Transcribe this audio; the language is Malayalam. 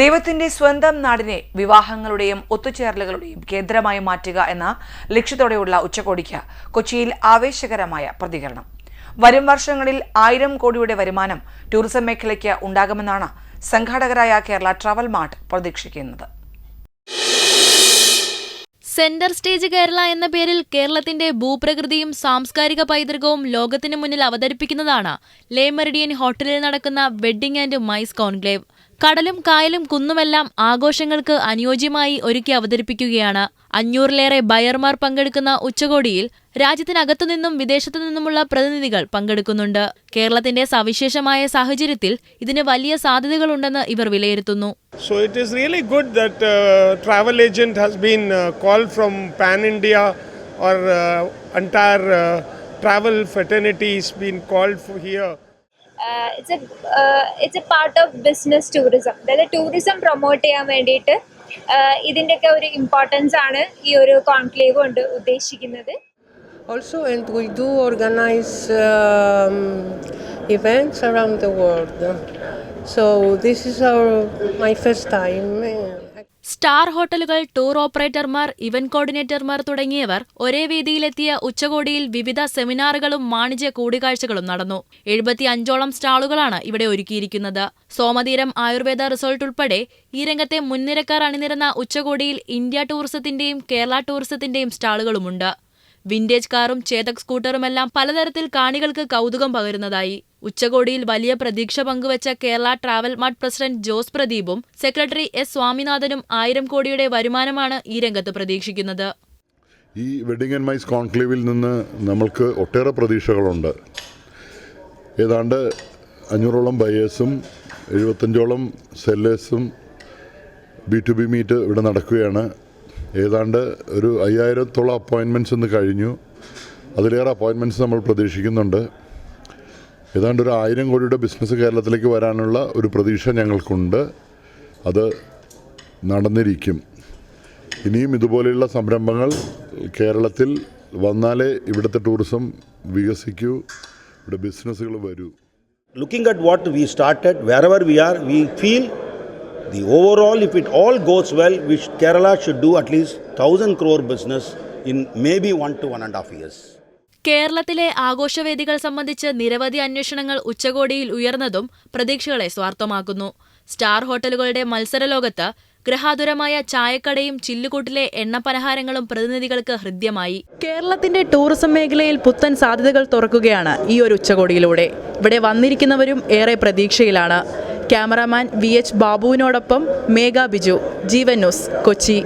ദൈവത്തിന്റെ സ്വന്തം നാടിനെ വിവാഹങ്ങളുടെയും ഒത്തുചേരലുകളുടെയും കേന്ദ്രമായി മാറ്റുക എന്ന ലക്ഷ്യത്തോടെയുള്ള ഉച്ചകോടിക്ക് കൊച്ചിയിൽ ആവേശകരമായ പ്രതികരണം. വരും വർഷങ്ങളിൽ ആയിരം കോടിയുടെ വരുമാനം ടൂറിസം മേഖലയ്ക്ക് ഉണ്ടാകുമെന്നാണ് സംഘാടകരായ കേരള ട്രാവൽ മാർട്ട് പ്രതീക്ഷിക്കുന്നത്. സെന്റർ സ്റ്റേജ് കേരള എന്ന പേരിൽ കേരളത്തിന്റെ ഭൂപ്രകൃതിയും സാംസ്കാരിക പൈതൃകവും ലോകത്തിന് മുന്നിൽ അവതരിപ്പിക്കുന്നതാണ് ലേ മെറിഡിയൻ ഹോട്ടലിൽ നടക്കുന്ന വെഡ്ഡിംഗ് ആൻഡ് മൈസ് കോൺക്ലേവ്. കടലും കായലും കുന്നുമെല്ലാം ആഘോഷങ്ങൾക്ക് അനുയോജ്യമായി ഒരുക്കി അവതരിപ്പിക്കുകയാണ്. അഞ്ഞൂറിലേറെ ബയർമാർ പങ്കെടുക്കുന്ന ഉച്ചകോടിയിൽ രാജ്യത്തിനകത്തു നിന്നും വിദേശത്തു നിന്നുമുള്ള പ്രതിനിധികൾ പങ്കെടുക്കുന്നുണ്ട്. കേരളത്തിന്റെ സവിശേഷമായ സാഹചര്യത്തിൽ ഇതിന് വലിയ സാധ്യതകളുണ്ടെന്ന് ഇവർ വിലയിരുത്തുന്നു. So it is really good that travel agent has been call from pan India or uh, entire been fraternity uh, a uh, it's a part of business tourism അതായത് ടൂറിസം പ്രൊമോട്ട് ചെയ്യാൻ വേണ്ടിയിട്ട് uh, ഇതിന്റെയൊക്കെ ഒരു ഇമ്പോർട്ടൻസ് ആണ് ഈ ഒരു കോൺക്ലേവ് കൊണ്ട് ഉദ്ദേശിക്കുന്നത് Also, and we do organize um, events around the world. So this is our my first. Star ഹോട്ടലുകൾ ടൂർ ഓപ്പറേറ്റർമാർ ഇവന്റ് കോർഡിനേറ്റർമാർ തുടങ്ങിയവർ ഒരേ വേദിയിലെത്തിയ ഉച്ചകോടിയിൽ വിവിധ സെമിനാറുകളും വാണിജ്യ കൂടിക്കാഴ്ചകളും നടന്നു. എഴുപത്തി അഞ്ചോളം സ്റ്റാളുകളാണ് ഇവിടെ ഒരുക്കിയിരിക്കുന്നത്. സോമതീരം ആയുർവേദ റിസോർട്ട് ഉൾപ്പെടെ ഈ രംഗത്തെ മുൻനിരക്കാർ അണിനിരന്ന ഉച്ചകോടിയിൽ ഇന്ത്യ ടൂറിസത്തിന്റെയും കേരള ടൂറിസത്തിന്റെയും സ്റ്റാളുകളുമുണ്ട്. വിന്റേജ് കാറും ചേതക് സ്കൂട്ടറുമെല്ലാം പലതരത്തിൽ കാണികൾക്ക് കൗതുകം പകരുന്നതായി. ഉച്ചകോടിയിൽ വലിയ പ്രതീക്ഷ പങ്കുവച്ച Kerala travel mart president Jose പ്രദീപും secretary S സ്വാമിനാഥനും ആയിരം കോടിയുടെ വരുമാനമാണ് ഈ രംഗത്ത് പ്രതീക്ഷിക്കുന്നത്. ഈ വെഡിങ് ആൻഡ് മൈസ് കോൺക്ലേവിൽ നിന്ന് നമ്മൾക്ക് ഒട്ടേറെ പ്രതീക്ഷകളുണ്ട്. ഏതാണ്ട് അഞ്ഞൂറോളം ബയേഴ്സും എഴുപത്തഞ്ചോളം സെല്ലേഴ്സും ബി ടു ബി മീറ്റ് ഇവിടെ നടക്കുകയാണ്. ഏതാണ്ട് ഒരു അയ്യായിരത്തോളം അപ്പോയിൻമെന്റ്സ് ഇന്ന് കഴിഞ്ഞു. അതിലേറെ അപ്പോയിൻമെന്റ്സ് നമ്മൾ പ്രതീക്ഷിക്കുന്നുണ്ട്. ഏതാണ്ട് ഒരു ആയിരം കോടിയുടെ ബിസിനസ് കേരളത്തിലേക്ക് വരാനുള്ള ഒരു പ്രതീക്ഷ ഞങ്ങൾക്കുണ്ട്. അത് നടന്നിരിക്കും. ഇനിയും ഇതുപോലെയുള്ള സംരംഭങ്ങൾ കേരളത്തിൽ വന്നാലേ ഇവിടുത്തെ ടൂറിസം വികസിക്കൂ ഇവിടെ ബിസിനസ്സുകൾ വരൂ. Looking at what we started wherever we are we feel the overall, if it all goes well, we Kerala Kerala should do at least 1000 crore business in maybe one to one and a half years. കേരളത്തിലെ ആഘോഷവേദികൾ സംബന്ധിച്ച് നിരവധി അന്വേഷണങ്ങൾ ഉച്ചകോടിയിൽ ഉയർന്നതും പ്രതീക്ഷകളെ സ്വാർത്ഥമാക്കുന്നു. സ്റ്റാർ ഹോട്ടലുകളുടെ മത്സരലോകത്ത് ഗ്രഹാതുരമായ ചായക്കടയും ചില്ലുകൂട്ടിലെ എണ്ണപ്പലഹാരങ്ങളും പ്രതിനിധികൾക്ക് ഹൃദ്യമായി. കേരളത്തിന്റെ ടൂറിസം മേഖലയിൽ പുത്തൻ സാധ്യതകൾ തുറക്കുകയാണ് ഈ ഒരു ഉച്ചകോടിയിലൂടെ. ഇവിടെ വന്നിരിക്കുന്നവരും ഏറെ പ്രതീക്ഷയിലാണ്. ക്യാമറാമാൻ വി എച്ച് ബാബുവിനോടൊപ്പം മേഘ ബിജു ജീവൻ ന്യൂസ് കൊച്ചി.